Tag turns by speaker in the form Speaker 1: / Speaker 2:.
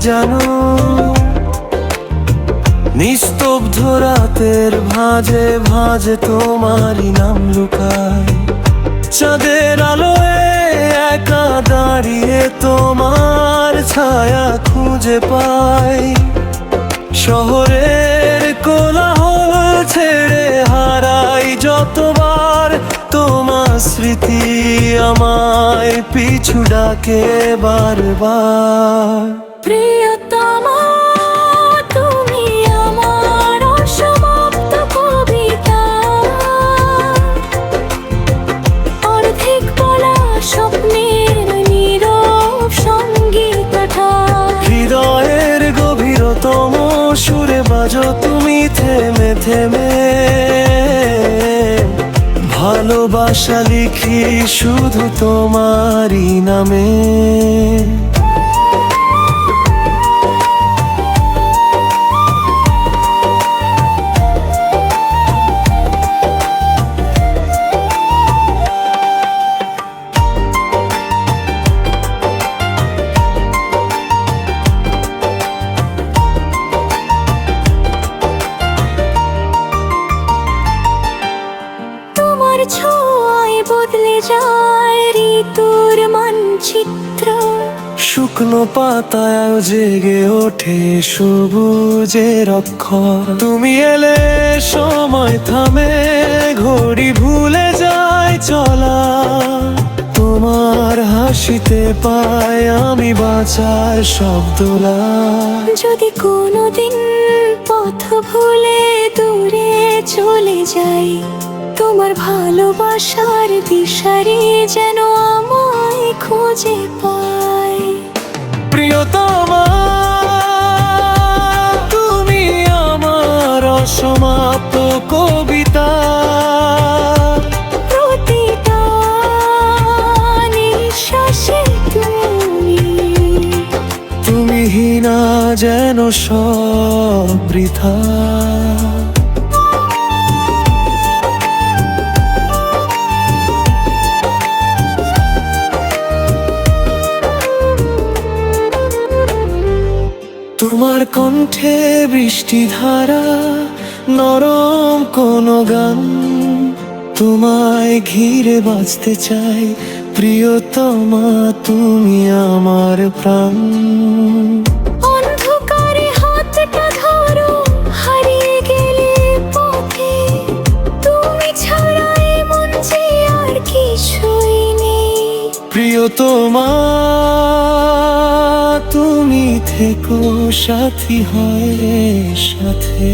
Speaker 1: জানো? নিস্তব্ধ রাতের ভাঁজে ভাঁজে তোমারই নাম লুকায়। চাঁদের আলোয় একা দাঁড়িয়ে তোমার ছায়া খুঁজে পাই। শহরের কোলাহল ছেড়ে হারাই যতবার তোমার স্মৃতি আমায় পিছু ডাকে বারবার। হৃদয়ের গভীরতম তুমি থেমে থেমে। ভালোবাসা লিখি শুধু তোমারই নামে।
Speaker 2: যায় ঋতুর মানচিত্র।
Speaker 1: শুকনো পাতায় জেগে ওঠে সবুজের অক্ষর। তুমি এলে সময় থামে ঘড়ি ভুলে যায় চলা। তোমার হাসিতে পাই আমি বাঁচার শব্দলা
Speaker 2: যদি কোনোদিন পথ ভুলে দূরে চলে যাই তোমার ভালোবাসার দিশারি যেন আমায় খুঁজে পায়।
Speaker 1: প্রিয়তমা তুমি আমার অসমাপ্ত কবিতা।
Speaker 2: তুমি
Speaker 1: হীনা যেন সব বৃথা। তোমার কণ্ঠে বৃষ্টি ধারা নরম কোনো গান। তোমায় ঘিরে বাঁচতে চাই প্রিয়তমা তুমি আমার প্রাণ।
Speaker 2: অন্ধকারে হাতটা ধরো হারিয়ে গেলে পথে। তুমি ছাড়া মন যে আর কিছুই নেই।
Speaker 1: প্রিয়তমা তুমি থেকো সাথী হয় সাথে।